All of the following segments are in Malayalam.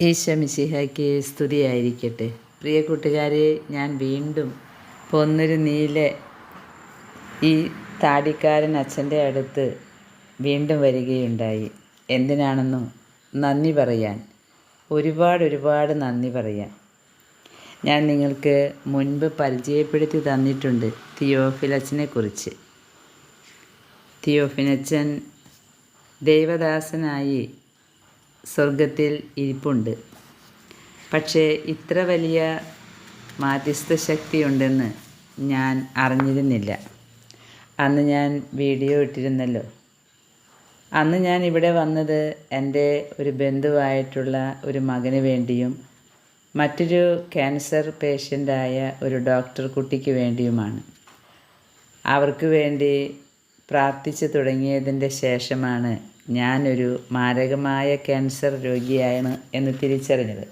ഈശമിശിഹയ്ക്ക് സ്തുതിയായിരിക്കട്ടെ. പ്രിയ കൂട്ടുകാരെ ഞാൻ വീണ്ടും പൊന്നൊരു നീല ഈ താടിക്കാരൻ അച്ഛന്റെ അടുത്ത് വീണ്ടും വരികയുണ്ടായി. എന്തിനാണെന്നോ നന്ദി പറയാൻ ഒരുപാട് ഒരുപാട് നന്ദി പറയാൻ. ഞാൻ നിങ്ങൾക്ക് മുൻപ് പരിചയപ്പെടുത്തി തന്നിട്ടുണ്ട് തിയോഫിലച്ചനെ കുറിച്ച്. തിയോഫിനച്ചൻ ദേവദാസനായി സ്വർഗത്തിൽ ഇരിപ്പുണ്ട്. പക്ഷേ ഇത്ര വലിയ മാധ്യസ്ഥ ശക്തിയുണ്ടെന്ന് ഞാൻ അറിഞ്ഞിരുന്നില്ല. അന്ന് ഞാൻ വീഡിയോ ഇട്ടിരുന്നല്ലോ. അന്ന് ഞാൻ ഇവിടെ വന്നത് എന്റെ ഒരു ബന്ധുവായിട്ടുള്ള ഒരു മകന് വേണ്ടിയും മറ്റൊരു ക്യാൻസർ പേഷ്യന്റായ ഒരു ഡോക്ടർ കുട്ടിക്ക് വേണ്ടിയുമാണ്. അവർക്ക് വേണ്ടി പ്രാർത്ഥിച്ചു തുടങ്ങിയതിന്റെ ശേഷമാണ് ഞാനൊരു മാരകമായ ക്യാൻസർ രോഗിയാണ് എന്ന് തിരിച്ചറിഞ്ഞത്.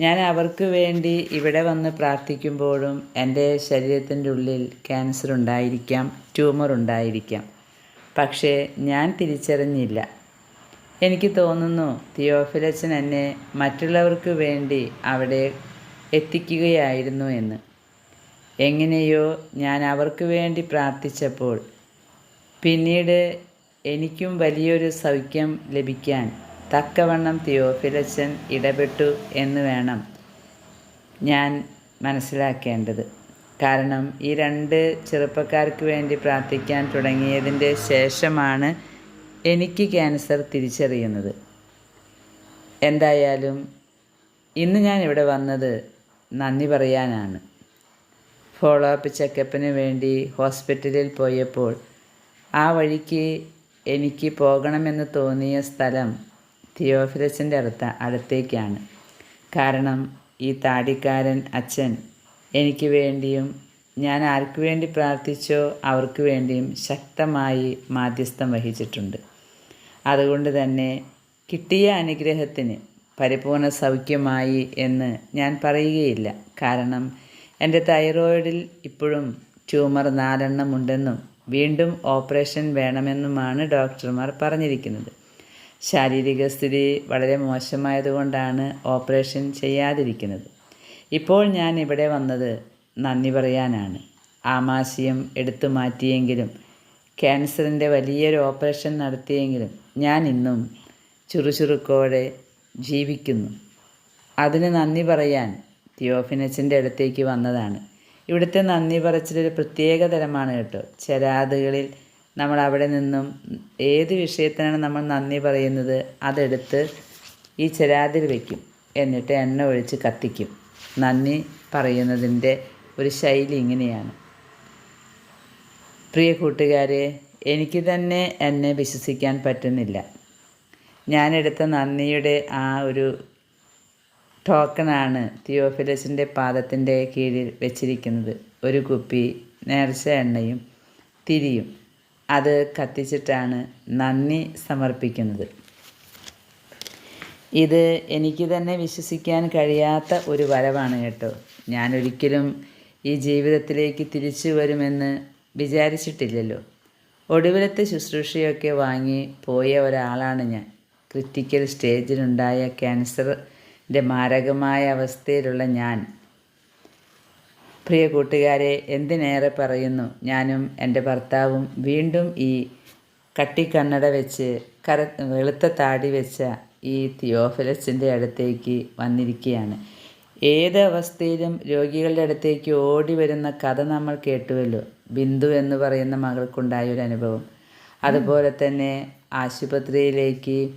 ഞാൻ അവർക്ക് വേണ്ടി ഇവിടെ വന്ന് പ്രാർത്ഥിക്കുമ്പോഴും എന്റെ ശരീരത്തിന്റെ ഉള്ളിൽ ക്യാൻസർ ഉണ്ടായിരിക്കാം ട്യൂമർ ഉണ്ടായിരിക്കാം. പക്ഷേ ഞാൻ തിരിച്ചറിഞ്ഞില്ല. എനിക്ക് തോന്നുന്നു തിയോഫിലച്ചൻ എന്നെ മറ്റുള്ളവർക്ക് വേണ്ടി അവിടെ എത്തിക്കുകയായിരുന്നു എന്ന്. എങ്ങനെയോ ഞാൻ അവർക്ക് വേണ്ടി പ്രാർത്ഥിച്ചപ്പോൾ പിന്നീട് എനിക്കും വലിയൊരു സൗഖ്യം ലഭിക്കാൻ തക്കവണ്ണം തിയോഫിലച്ചൻ ഇടപെട്ടു എന്ന് വേണം ഞാൻ മനസ്സിലാക്കേണ്ടത്. കാരണം ഈ രണ്ട് ചെറുപ്പക്കാർക്ക് വേണ്ടി പ്രാർത്ഥിക്കാൻ തുടങ്ങിയതിന്റെ ശേഷമാണ് എനിക്ക് ക്യാൻസർ തിരിച്ചറിയുന്നത്. എന്തായാലും ഇന്ന് ഞാൻ ഇവിടെ വന്നത് നന്ദി പറയാനാണ്. ഫോളോ അപ്പ് ചെക്കപ്പിന് വേണ്ടി ഹോസ്പിറ്റലിൽ പോയപ്പോൾ ആ വഴിക്ക് എനിക്ക് പോകണമെന്ന് തോന്നിയ സ്ഥലം തിയോഫിലസിന്റെ അടുത്ത അടുത്തേക്കാണ്. കാരണം ഈ താടിക്കാരൻ അച്ഛൻ എനിക്ക് വേണ്ടിയും ഞാൻ ആർക്കു വേണ്ടി പ്രാർത്ഥിച്ചോ അവർക്ക് വേണ്ടിയും ശക്തമായി മാധ്യസ്ഥം വഹിച്ചിട്ടുണ്ട്. അതുകൊണ്ട് തന്നെ കിട്ടിയ അനുഗ്രഹത്തിന് പരിപൂർണ സൗഖ്യമായി എന്ന് ഞാൻ പറയുകയില്ല. കാരണം എന്റെ തൈറോയിഡിൽ ഇപ്പോഴും ട്യൂമർ നാലെണ്ണം ഉണ്ടെന്നും വീണ്ടും ഓപ്പറേഷൻ വേണമെന്നുമാണ് ഡോക്ടർമാർ പറഞ്ഞിരിക്കുന്നത്. ശാരീരിക സ്ഥിതി വളരെ മോശമായതുകൊണ്ടാണ് ഓപ്പറേഷൻ ചെയ്യാതിരിക്കുന്നത്. ഇപ്പോൾ ഞാൻ ഇവിടെ വന്നത് നന്ദി പറയാനാണ്. ആമാശയം എടുത്തു മാറ്റിയെങ്കിലും ക്യാൻസറിന്റെ വലിയൊരു ഓപ്പറേഷൻ നടത്തിയെങ്കിലും ഞാൻ ഇന്നും ചുറുചുറുക്കോടെ ജീവിക്കുന്നു. അതിന് നന്ദി പറയാൻ തിയോഫിനച്ചിന്റെ അടുത്തേക്ക് വന്നതാണ്. ഇവിടുത്തെ നന്ദി പറച്ചിലൊരു പ്രത്യേക തരമാണ് കേട്ടോ. ചരാതുകളിൽ നമ്മൾ അവിടെ നിന്നും ഏത് വിഷയത്തിനാണ് നമ്മൾ നന്ദി പറയുന്നത് അതെടുത്ത് ഈ ചരാതിൽ വയ്ക്കും എന്നിട്ട് എണ്ണ ഒഴിച്ച് കത്തിക്കും. നന്ദി പറയുന്നതിന്റെ ഒരു ശൈലി ഇങ്ങനെയാണ്. പ്രിയ കൂട്ടുകാരെ എനിക്ക് തന്നെ എന്നെ വിശ്വസിക്കാൻ പറ്റുന്നില്ല. ഞാനെടുത്ത നന്ദിയുടെ ആ ഒരു ടോക്കണാണ് തിയോഫിലസിന്റെ പാദത്തിന്റെ കീഴിൽ വെച്ചിരിക്കുന്നത്. ഒരു കുപ്പി നേർച്ച എണ്ണയും തിരിയും. അത് കത്തിച്ചിട്ടാണ് നന്ദി സമർപ്പിക്കുന്നത്. ഇത് എനിക്ക് തന്നെ വിശ്വസിക്കാൻ കഴിയാത്ത ഒരു വരവാണ് കേട്ടോ. ഞാൻ ഒരിക്കലും ഈ ജീവിതത്തിലേക്ക് തിരിച്ചു വരുമെന്ന് വിചാരിച്ചിട്ടില്ലല്ലോ. ഒടുവിലത്തെ ശുശ്രൂഷയൊക്കെ വാങ്ങി പോയ ഒരാളാണ് ഞാൻ. ക്രിറ്റിക്കൽ സ്റ്റേജിലുണ്ടായ ക്യാൻസർ എന്റെ മാരകമായ അവസ്ഥയിലുള്ള ഞാൻ. പ്രിയ കൂട്ടുകാരെ എന്തിനേറെ പറയുന്നു? ഞാനും എന്റെ ഭർത്താവും വീണ്ടും ഈ കട്ടിക്കണ്ണട വെച്ച് കര വെളുത്ത താടി വെച്ച ഈ തിയോഫിലസിന്റെ അടുത്തേക്ക് വന്നിരിക്കുകയാണ്. ഏത് അവസ്ഥയിലും രോഗികളുടെ അടുത്തേക്ക് ഓടി വരുന്ന കഥ നമ്മൾ കേട്ടുവല്ലോ. ബിന്ദു എന്ന് പറയുന്ന മകൾക്കുണ്ടായ ഒരു അനുഭവം. അതുപോലെ തന്നെ ആശുപത്രിയിലേക്ക്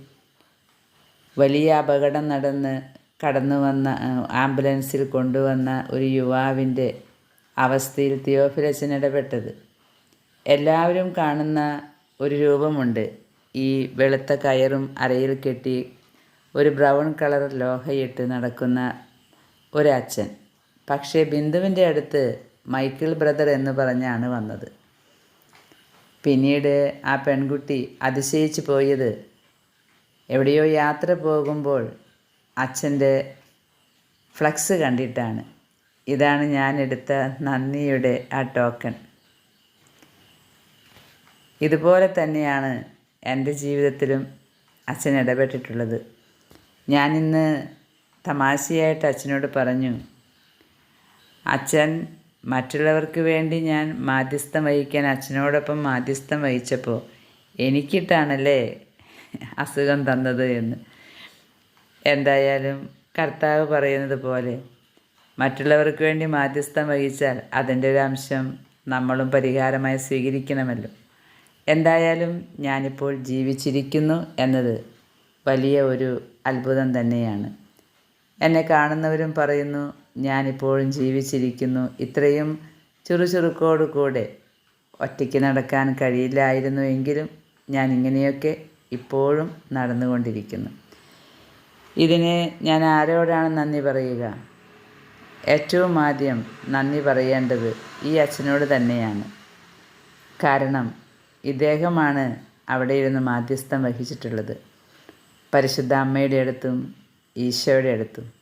വലിയ അപകടം നടന്ന് കടന്നു വന്ന ആംബുലൻസിൽ കൊണ്ടുവന്ന ഒരു യുവാവിന്റെ അവസ്ഥയിൽ തിയോഫിലച്ചൻ ഇടപെട്ടത്. എല്ലാവരും കാണുന്ന ഒരു രൂപമുണ്ട്. ഈ വെളുത്ത കയറും അരയിൽ കെട്ടി ഒരു ബ്രൗൺ കളർ ലോഹയിട്ട് നടക്കുന്ന ഒരച്ഛൻ. പക്ഷേ ബിന്ദുവിന്റെ അടുത്ത് മൈക്കിൾ ബ്രദർ എന്ന് പറഞ്ഞാണ് വന്നത്. പിന്നീട് ആ പെൺകുട്ടി അതിശയിച്ചു പോയത് എവിടെയോ യാത്ര പോകുമ്പോൾ അച്ഛന്റെ ഫ്ലക്സ് കണ്ടിട്ടാണ്. ഇതാണ് ഞാൻ എടുത്ത നന്ദിയുടെ ആ ടോക്കൺ ഇതുപോലെ തന്നെയാണ് എന്റെ ജീവിതത്തിലും അച്ഛൻ ഇടപെട്ടിട്ടുള്ളത്. ഞാനിന്ന് തമാശയായിട്ട് അച്ഛനോട് പറഞ്ഞു അച്ഛൻ മറ്റുള്ളവർക്ക് വേണ്ടി ഞാൻ മാധ്യസ്ഥം വഹിക്കാൻ അച്ഛനോടൊപ്പം മാധ്യസ്ഥം വഹിച്ചപ്പോൾ എനിക്കിട്ടാണല്ലേ അസുഖം തന്നത് എന്ന്. എന്തായാലും കർത്താവ് പറയുന്നത് പോലെ മറ്റുള്ളവർക്ക് വേണ്ടി മാധ്യസ്ഥം വഹിച്ചാൽ അതിന്റെ ഒരു അംശം നമ്മളും പരിഹാരമായി സ്വീകരിക്കണമല്ലോ. എന്തായാലും ഞാനിപ്പോൾ ജീവിച്ചിരിക്കുന്നു എന്നത് വലിയ ഒരു അത്ഭുതം തന്നെയാണ്. എന്നെ കാണുന്നവരും പറയുന്നു ഞാനിപ്പോഴും ജീവിച്ചിരിക്കുന്നു. ഇത്രയും ചുറുചുറുക്കോടു കൂടെ ഒറ്റയ്ക്ക് നടക്കാൻ കഴിയില്ലായിരുന്നു എങ്കിലും ഞാൻ ഇങ്ങനെയൊക്കെ ഇപ്പോഴും നടന്നുകൊണ്ടിരിക്കുന്നു. ഇതിന് ഞാൻ ആരോടാണ് നന്ദി പറയുക? ഏറ്റവും ആദ്യം നന്ദി പറയേണ്ടത് ഈ അച്ഛനോട് തന്നെയാണ്. കാരണം ഇദ്ദേഹമാണ് അവിടെ ഇരുന്ന് മാധ്യസ്ഥം വഹിച്ചിട്ടുള്ളത്. പരിശുദ്ധ അമ്മയുടെ അടുത്തും ഈശോയുടെ അടുത്തും.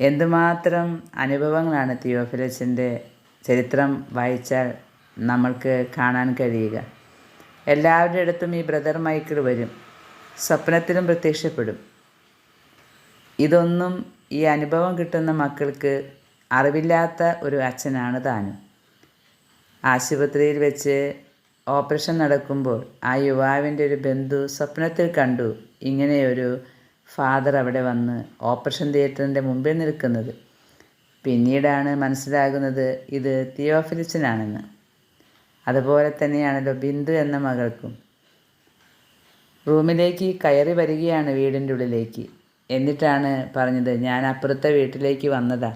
എന്തുമാത്രം അനുഭവങ്ങളാണ് തിയോഫിലസിന്റെ ചരിത്രം വായിച്ചാൽ നമ്മൾക്ക് കാണാൻ കഴിയുക. എല്ലാവരുടെ അടുത്തും ഈ ബ്രദർ മൈക്കിൾ വരും. സ്വപ്നത്തിലും പ്രത്യക്ഷപ്പെടും. ഇതൊന്നും ഈ അനുഭവം കിട്ടുന്ന മക്കൾക്ക് അറിവില്ലാത്ത ഒരു അച്ഛനാണ് താനും. ആശുപത്രിയിൽ വെച്ച് ഓപ്പറേഷൻ നടക്കുമ്പോൾ ആ യുവാവിന്റെ ഒരു ബന്ധു സ്വപ്നത്തിൽ കണ്ടു. ഇങ്ങനെയൊരു ഫാദർ അവിടെ വന്ന് ഓപ്പറേഷൻ തിയേറ്ററിന്റെ മുമ്പിൽ നിൽക്കുന്നത്. പിന്നീടാണ് മനസ്സിലാകുന്നത് ഇത് തിയോഫിലിച്ചനാണെന്ന് അതുപോലെ തന്നെയാണല്ലോ ബിന്ദു എന്ന മകൾക്കും. റൂമിലേക്ക് കയറി വരികയാണ് വീടിന്റെ ഉള്ളിലേക്ക്. എന്നിട്ടാണ് പറഞ്ഞത് ഞാൻ അപ്പുറത്തെ വീട്ടിലേക്ക് വന്നതാ.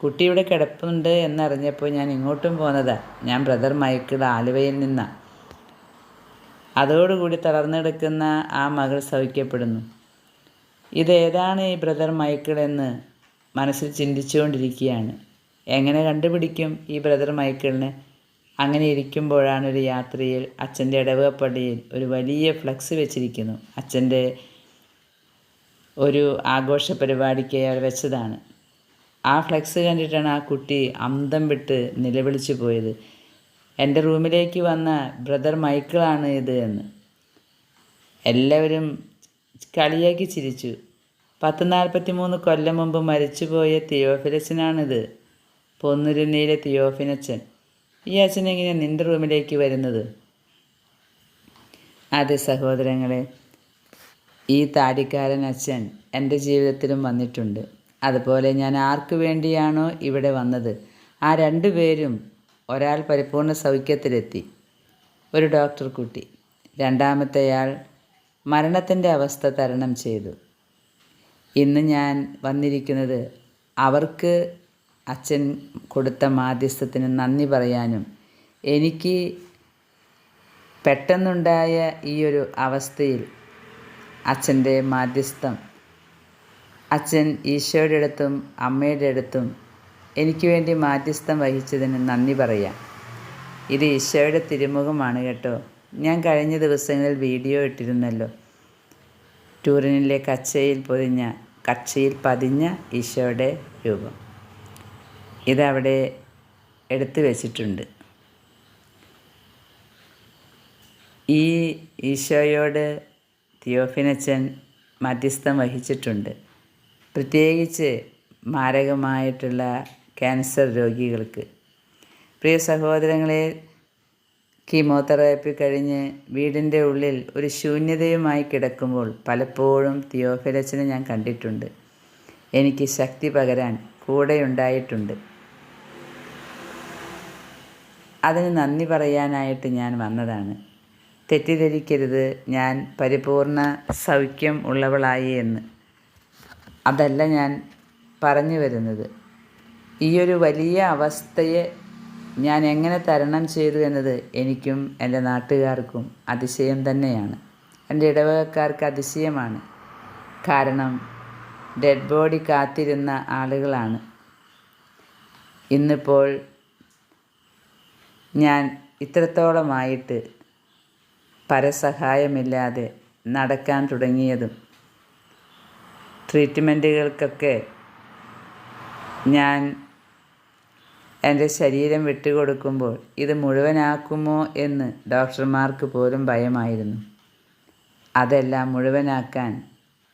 കുട്ടിയുടെ കിടപ്പുണ്ട് എന്നറിഞ്ഞപ്പോൾ ഞാൻ ഇങ്ങോട്ടും പോന്നതാ. ഞാൻ ബ്രദർ മൈക്കിൾ ആലുവയിൽ നിന്നാണ് അതോടുകൂടി തളർന്നെടുക്കുന്ന ആ മകൾ സൗഖ്യപ്പെടുന്നു ഇതേതാണ് ഈ ബ്രദർ മൈക്കിൾ എന്ന് മനസ്സിൽ ചിന്തിച്ചുകൊണ്ടിരിക്കുകയാണ്. എങ്ങനെ കണ്ടുപിടിക്കും ഈ ബ്രദർ മൈക്കിളിനെ? അങ്ങനെ ഇരിക്കുമ്പോഴാണ് ഒരു യാത്രയിൽ അച്ഛന്റെ ഇടവകപ്പള്ളിയിൽ ഒരു വലിയ ഫ്ലക്സ് വെച്ചിരിക്കുന്നു. അച്ഛന്റെ ഒരു ആഘോഷ പരിപാടിക്ക് അയാൾ വെച്ചതാണ്. ആ ഫ്ലെക്സ് കണ്ടിട്ടാണ് ആ കുട്ടി അന്തം വിട്ട് നിലവിളിച്ചു പോയത്. എന്റെ റൂമിലേക്ക് വന്ന ബ്രദർ മൈക്കിളാണ് ഇത് എന്ന്. എല്ലാവരും കളിയാക്കി ചിരിച്ചു. പത്ത് നാൽപ്പത്തി മൂന്ന് കൊല്ലം മുമ്പ് മരിച്ചുപോയ തിയോഫിലച്ചനാണിത് പൊന്നുരുന്നയിലെ തിയോഫിനച്ചൻ ഈ അച്ഛനെങ്ങനെ നിന്റെ റൂമിലേക്ക് വരുന്നത്? അതെ സഹോദരങ്ങളെ ഈ താടിക്കാരൻ അച്ഛൻ എന്റെ ജീവിതത്തിലും വന്നിട്ടുണ്ട്. അതുപോലെ ഞാൻ ആർക്കു വേണ്ടിയാണോ ഇവിടെ വന്നത്? ആ രണ്ടു പേരും ഒരാൾ പരിപൂർണ സൗഖ്യത്തിലെത്തി. ഒരു ഡോക്ടർ കുട്ടി. രണ്ടാമത്തെയാൾ മരണത്തിന്റെ അവസ്ഥ തരണം ചെയ്തു. ഇന്ന് ഞാൻ വന്നിരിക്കുന്നത് അവർക്ക് അച്ഛൻ കൊടുത്ത മാധ്യസ്ഥത്തിന് നന്ദി പറയാനും എനിക്ക് പെട്ടെന്നുണ്ടായ ഈ ഒരു അവസ്ഥയിൽ അച്ഛന്റെ മാധ്യസ്ഥം. അച്ഛൻ ഈശോയുടെ അടുത്തും അമ്മയുടെ അടുത്തും എനിക്ക് വേണ്ടി മാധ്യസ്ഥം വഹിച്ചതിന് നന്ദി പറയാം. ഇത് ഈശോയുടെ തിരുമുഖമാണ് കേട്ടോ. ഞാൻ കഴിഞ്ഞ ദിവസങ്ങളിൽ വീഡിയോ ഇട്ടിരുന്നല്ലോ. ടൂറിനിലെ കച്ചയിൽ പൊതിഞ്ഞ കച്ചയിൽ പതിഞ്ഞ ഈശോയുടെ രൂപം. ഇതവിടെ എടുത്തു വച്ചിട്ടുണ്ട്. ഈ ഈശോയോട് തിയോഫിനച്ചൻ മധ്യസ്ഥം വഹിച്ചിട്ടുണ്ട്. പ്രത്യേകിച്ച് മാരകമായിട്ടുള്ള ക്യാൻസർ രോഗികൾക്ക്. പ്രിയ സഹോദരങ്ങളെ കീമോതെറാപ്പി കഴിഞ്ഞ് വീടിന്റെ ഉള്ളിൽ ഒരു ശൂന്യതയുമായി കിടക്കുമ്പോൾ പലപ്പോഴും തിയോഫിലച്ചനെ ഞാൻ കണ്ടിട്ടുണ്ട്. എനിക്ക് ശക്തി പകരാൻ കൂടെയുണ്ടായിട്ടുണ്ട്. അതിന് നന്ദി പറയാനായിട്ട് ഞാൻ വന്നതാണ്. തെറ്റിദ്ധരിക്കരുത്. ഞാൻ പരിപൂർണ സൗഖ്യം ഉള്ളവളായി എന്ന്. അതല്ല ഞാൻ പറഞ്ഞു വരുന്നത്. ഈയൊരു വലിയ അവസ്ഥയെ ഞാൻ എങ്ങനെ തരണം ചെയ്തു എന്നത് എനിക്കും എന്റെ നാട്ടുകാർക്കും അതിശയം തന്നെയാണ്. എന്റെ ഇടവകക്കാർക്ക് അതിശയമാണ്. കാരണം ഡെഡ് ബോഡി കാത്തിരുന്ന ആളുകളാണ്. ഇന്നിപ്പോൾ ഞാൻ ഇത്രത്തോളമായിട്ട് പരസഹായമില്ലാതെ നടക്കാൻ തുടങ്ങിയതും ട്രീറ്റ്മെന്റുകൾക്കൊക്കെ ഞാൻ എന്റെ ശരീരം വിട്ടുകൊടുക്കുമ്പോൾ ഇത് മുഴുവനാക്കുമോ എന്ന് ഡോക്ടർമാർക്ക് പോലും ഭയമായിരുന്നു. അതെല്ലാം മുഴുവനാക്കാൻ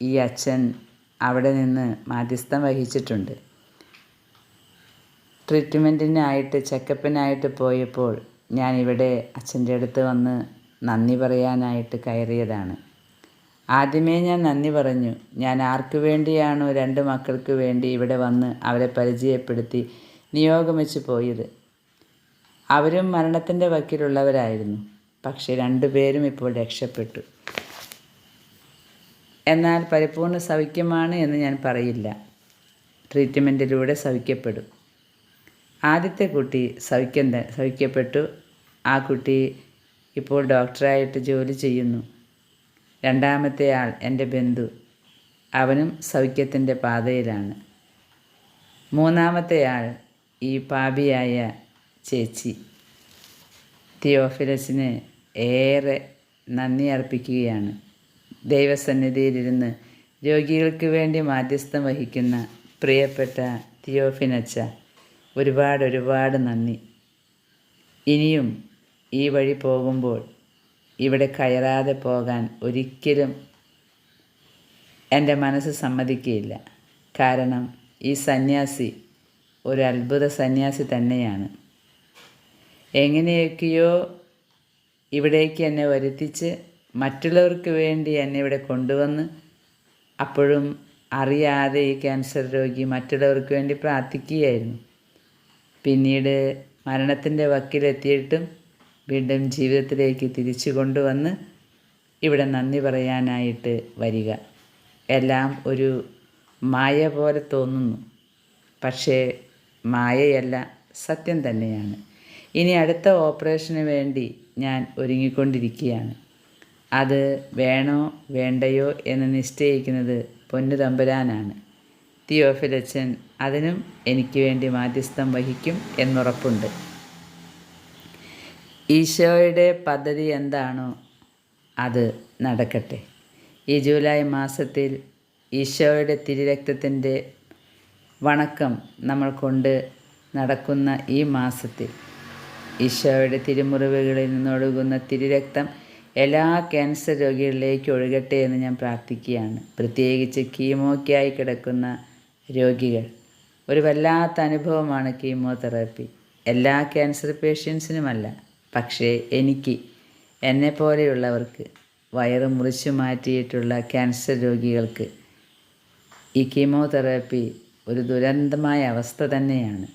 ഈ അച്ഛൻ അവിടെ നിന്ന് മാധ്യസ്ഥം വഹിച്ചിട്ടുണ്ട്. ട്രീറ്റ്മെന്റിനായിട്ട് ചെക്കപ്പിനായിട്ട് പോയപ്പോൾ ഞാൻ ഇവിടെ അച്ഛന്റെ അടുത്ത് വന്ന് നന്ദി പറയാനായിട്ട് കയറിയതാണ്. ആദ്യമേ ഞാൻ നന്ദി പറഞ്ഞു. ഞാൻ ആർക്ക് വേണ്ടിയാണോ രണ്ട് മക്കൾക്ക് വേണ്ടി ഇവിടെ വന്ന് അവരെ പരിചയപ്പെടുത്തി നിയോഗം വെച്ച് പോയത്? അവരും മരണത്തിന്റെ വക്കിലുള്ളവരായിരുന്നു. പക്ഷേ രണ്ടുപേരും ഇപ്പോൾ രക്ഷപ്പെട്ടു. എന്നാൽ പരിപൂർണ സൗഖ്യമാണ് എന്ന് ഞാൻ പറയില്ല. ട്രീറ്റ്മെന്റിലൂടെ സൗഖ്യപ്പെടും. ആദ്യത്തെ കുട്ടി സൗഖ്യം സൗഖ്യപ്പെട്ടു. ആ കുട്ടി ഇപ്പോൾ ഡോക്ടറായിട്ട് ജോലി ചെയ്യുന്നു. രണ്ടാമത്തെ ആൾ എന്റെ ബന്ധു. അവനും സൗഖ്യത്തിന്റെ പാതയിലാണ്. മൂന്നാമത്തെ ആൾ ഈ പാപിയായ ചേച്ചി. തിയോഫിലസിന് ഏറെ നന്ദി അർപ്പിക്കുകയാണ്. ദൈവസന്നിധിയിലിരുന്ന് രോഗികൾക്ക് വേണ്ടി മാധ്യസ്ഥം വഹിക്കുന്ന പ്രിയപ്പെട്ട തിയോഫിനച്ച ഒരുപാട് ഒരുപാട് നന്ദി. ഇനിയും ഈ വഴി പോകുമ്പോൾ ഇവിടെ കയറാതെ പോകാൻ ഒരിക്കലും എന്റെ മനസ്സ് സമ്മതിക്കുകയില്ല. കാരണം ഈ സന്യാസി ഒരു അത്ഭുത സന്യാസി തന്നെയാണ്. എങ്ങനെയൊക്കെയോ ഇവിടേക്ക് എന്നെ വരുത്തിച്ച് മറ്റുള്ളവർക്ക് വേണ്ടി എന്നെ ഇവിടെ കൊണ്ടുവന്ന് അപ്പോഴും അറിയാതെ ഈ ക്യാൻസർ രോഗി മറ്റുള്ളവർക്ക് വേണ്ടി പ്രാർത്ഥിക്കുകയായിരുന്നു. പിന്നീട് മരണത്തിന്റെ വക്കിലെത്തിയിട്ടും വീണ്ടും ജീവിതത്തിലേക്ക് തിരിച്ചു കൊണ്ടുവന്ന് ഇവിടെ നന്ദി പറയാനായിട്ട് വരിക. എല്ലാം ഒരു മായ പോലെ തോന്നുന്നു. പക്ഷേ മായയല്ല സത്യം തന്നെയാണ്. ഇനി അടുത്ത ഓപ്പറേഷന് വേണ്ടി ഞാൻ ഒരുങ്ങിക്കൊണ്ടിരിക്കുകയാണ്. അത് വേണോ വേണ്ടയോ എന്ന് നിശ്ചയിക്കുന്നത് പൊന്നു തമ്പുരാനാണ്. തിയോഫിലച്ചൻ അതിനും എനിക്ക് വേണ്ടി മാധ്യസ്ഥം വഹിക്കും എന്നുറപ്പുണ്ട്. ഈശോയുടെ പദ്ധതി എന്താണോ അത് നടക്കട്ടെ. ഈ ജൂലൈ മാസത്തിൽ ഈശോയുടെ തിരുരക്തത്തിന്റെ വണക്കം നമ്മൾ കൊണ്ട് നടക്കുന്ന ഈ മാസത്തിൽ ഈശോയുടെ തിരുമുറിവുകളിൽ നിന്നൊഴുകുന്ന തിരുരക്തം എല്ലാ ക്യാൻസർ രോഗികളിലേക്ക് ഒഴുകട്ടെ എന്ന് ഞാൻ പ്രാർത്ഥിക്കുകയാണ്. പ്രത്യേകിച്ച് കീമോയ്ക്കായി കിടക്കുന്ന രോഗികൾ. ഒരു വല്ലാത്ത അനുഭവമാണ് കീമോതെറാപ്പി. എല്ലാ ക്യാൻസർ പേഷ്യൻസിനുമല്ല. പക്ഷേ എനിക്ക് എന്നെ പോലെയുള്ളവർക്ക് വയറ് മുറിച്ചു മാറ്റിയിട്ടുള്ള ക്യാൻസർ രോഗികൾക്ക് ഈ കീമോതെറാപ്പി ഒരു ദുരന്തമായ അവസ്ഥ തന്നെയാണ്.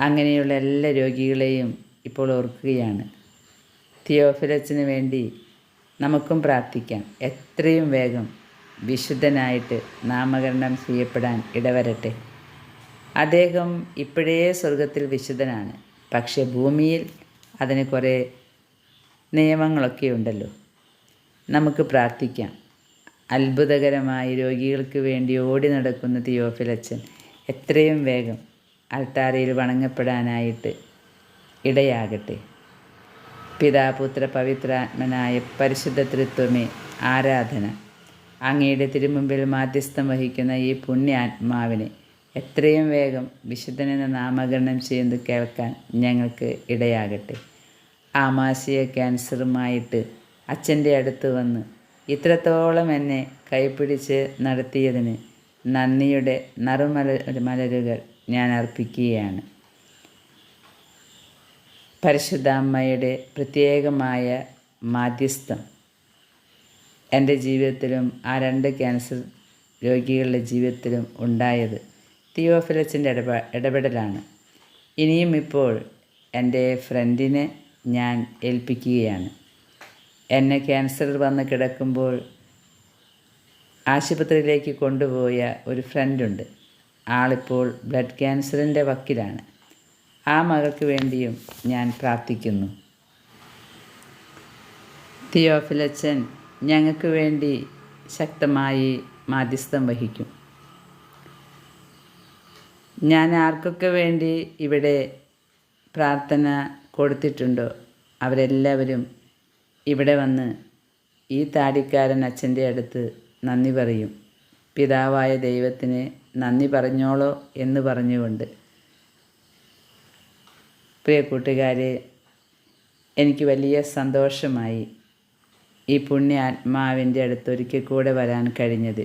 അങ്ങനെയുള്ള എല്ലാ രോഗികളെയും ഇപ്പോൾ ഓർക്കുകയാണ്. തിയോഫിലസിന് വേണ്ടി നമുക്കും പ്രാർത്ഥിക്കാം. എത്രയും വേഗം വിശുദ്ധനായിട്ട് നാമകരണം ചെയ്യപ്പെടാൻ ഇടവരട്ടെ. അദ്ദേഹം ഇപ്പോഴേ സ്വർഗത്തിൽ വിശുദ്ധനാണ്. പക്ഷെ ഭൂമിയിൽ അതിന് കുറേ നിയമങ്ങളൊക്കെ ഉണ്ടല്ലോ നമുക്ക് പ്രാർത്ഥിക്കാം. അത്ഭുതകരമായി രോഗികൾക്ക് വേണ്ടി ഓടി നടക്കുന്ന തിയോഫിലച്ചൻ എത്രയും വേഗം അൾത്താരയിൽ വണങ്ങപ്പെടാനായിട്ട് ഇടയാകട്ടെ. പിതാപുത്ര പവിത്രാത്മനായ പരിശുദ്ധ തൃത്വമേ ആരാധന. അങ്ങയുടെ തിരുമുമ്പിൽ മാധ്യസ്ഥം വഹിക്കുന്ന ഈ പുണ്യ ആത്മാവിനെ എത്രയും വേഗം വിശുദ്ധനെന്ന നാമകരണം ചെയ്യുന്നത് കേൾക്കാൻ ഞങ്ങൾക്ക് ഇടയാകട്ടെ. ആമാശയ ക്യാൻസറുമായിട്ട് അച്ഛന്റെ അടുത്ത് വന്ന് ഇത്രത്തോളം എന്നെ കൈപ്പിടിച്ച് നടത്തിയതിന് നന്ദിയുടെ നറുമല മലരുകൾ ഞാൻ അർപ്പിക്കുകയാണ്. പരിശുദ്ധ അമ്മയുടെ പ്രത്യേകമായ മാധ്യസ്ഥം എന്റെ ജീവിതത്തിലും ആ രണ്ട് ക്യാൻസർ രോഗികളുടെ ജീവിതത്തിലും ഉണ്ടായത് തിയോഫിലസിന്റെ ഇടപെ ഇടപെടലാണ്. ഇനിയും ഇപ്പോൾ എന്റെ ഫ്രണ്ടിനെ ഞാൻ ഏൽപ്പിക്കുകയാണ്. എന്നെ ക്യാൻസർ വന്ന് കിടക്കുമ്പോൾ ആശുപത്രിയിലേക്ക് കൊണ്ടുപോയ ഒരു ഫ്രണ്ടുണ്ട് ആളിപ്പോൾ ബ്ലഡ് ക്യാൻസറിന്റെ വക്കിലാണ്. ആ മകൾക്ക് വേണ്ടിയും ഞാൻ പ്രാർത്ഥിക്കുന്നു. തിയോഫിലച്ചൻ ഞങ്ങൾക്ക് വേണ്ടി ശക്തമായി മാധ്യസ്ഥം വഹിക്കും. ഞാൻ ആർക്കൊക്കെ വേണ്ടി ഇവിടെ പ്രാർത്ഥന കൊടുത്തിട്ടുണ്ടോ. അവരെല്ലാവരും ഇവിടെ വന്ന് ഈ താടിക്കാരൻ അച്ഛന്റെ അടുത്ത് നന്ദി പറയും. പിതാവായ ദൈവത്തിന് നന്ദി പറഞ്ഞോളോ എന്ന് പറഞ്ഞുകൊണ്ട്. പ്രിയ കൂട്ടുകാരെ എനിക്ക് വലിയ സന്തോഷമായി ഈ പുണ്യ ആത്മാവിന്റെ അടുത്ത് ഒരിക്കൽ കൂടെ വരാൻ കഴിഞ്ഞത്.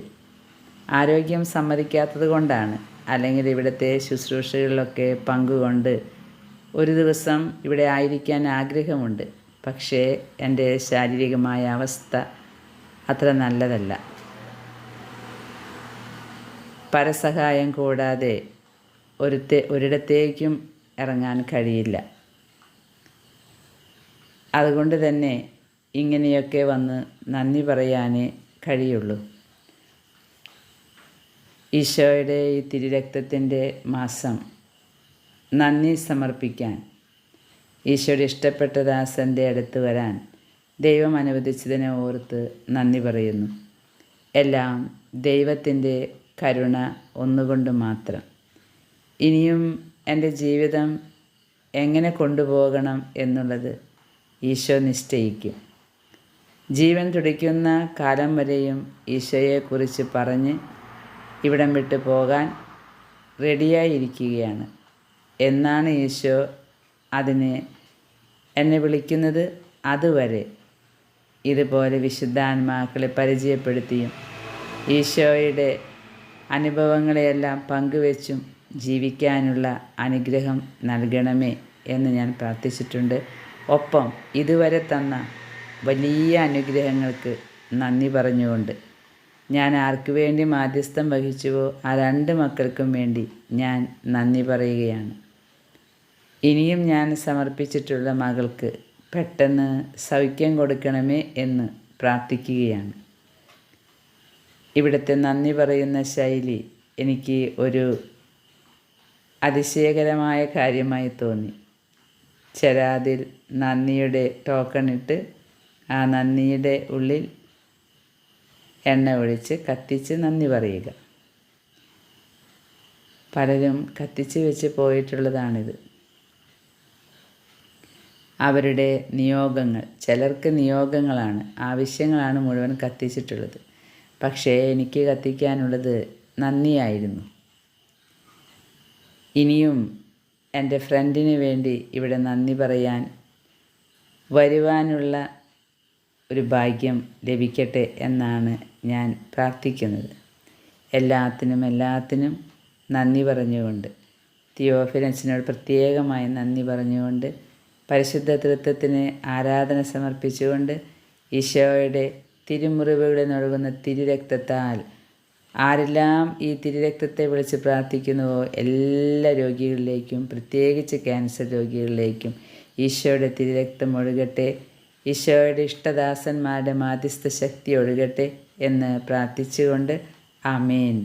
ആരോഗ്യം സമ്മതിക്കാത്തത് കൊണ്ടാണ്. അല്ലെങ്കിൽ ഇവിടുത്തെ ശുശ്രൂഷകളിലൊക്കെ പങ്കുകൊണ്ട് ഒരു ദിവസം ഇവിടെ ആയിരിക്കാൻ ആഗ്രഹമുണ്ട്. പക്ഷേ എന്റെ ശാരീരികമായ അവസ്ഥ അത്ര നല്ലതല്ല. പരസഹായം കൂടാതെ ഒരുത്തെ ഒരിടത്തേക്കും ഇറങ്ങാൻ കഴിയില്ല. അതുകൊണ്ട് തന്നെ ഇങ്ങനെയൊക്കെ വന്ന് നന്ദി പറയാനേ കഴിയുള്ളൂ. ഈശോയുടെ ഈ തിരുരക്തത്തിന്റെ മാസം നന്ദി സമർപ്പിക്കാൻ. ഈശോയുടെ ഇഷ്ടപ്പെട്ട ദാസന്റെ അടുത്ത് വരാൻ ദൈവം അനുവദിച്ചതിനെ ഓർത്ത് നന്ദി പറയുന്നു. എല്ലാം ദൈവത്തിന്റെ കരുണ ഒന്നുകൊണ്ട് മാത്രം. ഇനിയും എന്റെ ജീവിതം എങ്ങനെ കൊണ്ടുപോകണം എന്നുള്ളത് ഈശോ നിശ്ചയിക്കും. ജീവൻ തുടിക്കുന്ന കാലം വരെയും ഈശോയെക്കുറിച്ച് പറഞ്ഞ് ഇവിടം വിട്ടു പോകാൻ റെഡിയായിരിക്കുകയാണ്. എന്നാണ് ഈശോ അതിനെ എന്നെ വിളിക്കുന്നത് അതുവരെ ഇതുപോലെ വിശുദ്ധാത്മാക്കളെ പരിചയപ്പെടുത്തിയും ഈശോയുടെ അനുഭവങ്ങളെയെല്ലാം പങ്കുവെച്ചും ജീവിക്കാനുള്ള അനുഗ്രഹം നൽകണമേ എന്ന് ഞാൻ പ്രാർത്ഥിച്ചിട്ടുണ്ട്. ഒപ്പം ഇതുവരെ തന്ന വലിയ അനുഗ്രഹങ്ങൾക്ക് നന്ദി പറഞ്ഞുകൊണ്ട് ഞാൻ ആർക്കു വേണ്ടി മാധ്യസ്ഥം വഹിച്ചുവോ ആ രണ്ട് മക്കൾക്കും വേണ്ടി ഞാൻ നന്ദി പറയുകയാണ്. ഇനിയും ഞാൻ സമർപ്പിച്ചിട്ടുള്ള മകൾക്ക് പെട്ടെന്ന് സൗഖ്യം കൊടുക്കണമേ എന്ന് പ്രാർത്ഥിക്കുകയാണ്. ഇവിടുത്തെ നന്ദി പറയുന്ന ശൈലി എനിക്ക് ഒരു അതിശയകരമായ കാര്യമായി തോന്നി. ചെരാതിൽ നന്ദിയുടെ ടോക്കൺ ഇട്ട് ആ നന്ദിയുടെ ഉള്ളിൽ എണ്ണ ഒഴിച്ച് കത്തിച്ച് നന്ദി പറയുക. പലരും കത്തിച്ച് വെച്ച് പോയിട്ടുള്ളതാണിത്. അവരുടെ നിയോഗങ്ങൾ. ചിലർക്ക് നിയോഗങ്ങളാണ്. ആവശ്യങ്ങളാണ് മുഴുവൻ കത്തിച്ചിട്ടുള്ളത്. പക്ഷേ എനിക്ക് കത്തിക്കാനുള്ളത് നന്ദിയായിരുന്നു. ഇനിയും എന്റെ ഫ്രണ്ടിന് വേണ്ടി ഇവിടെ നന്ദി പറയാൻ വരുവാനുള്ള ഒരു ഭാഗ്യം ലഭിക്കട്ടെ എന്നാണ് ഞാൻ പ്രാർത്ഥിക്കുന്നത്. എല്ലാത്തിനും എല്ലാത്തിനും നന്ദി പറഞ്ഞുകൊണ്ട് തിയോഫിലൻസിനോട് പ്രത്യേകമായി നന്ദി പറഞ്ഞുകൊണ്ട് പരിശുദ്ധ തൃത്വത്തിന് ആരാധന സമർപ്പിച്ചുകൊണ്ട് ഈശോയുടെ തിരുമുറിവുകളിൽ നൽകുന്ന തിരുരക്തത്താൽ ആരെല്ലാം ഈ തിരുരക്തത്തെ വിളിച്ച് പ്രാർത്ഥിക്കുന്നുവോ എല്ലാ രോഗികളിലേക്കും പ്രത്യേകിച്ച് ക്യാൻസർ രോഗികളിലേക്കും ഈശോയുടെ തിരുരക്തം ഒഴുകട്ടെ ഈശോയുടെ ഇഷ്ടദാസന്മാരുടെ മാധ്യസ്ഥ ശക്തി ഒഴുകട്ടെ എന്ന് പ്രാർത്ഥിച്ചുകൊണ്ട് ആമേൻ.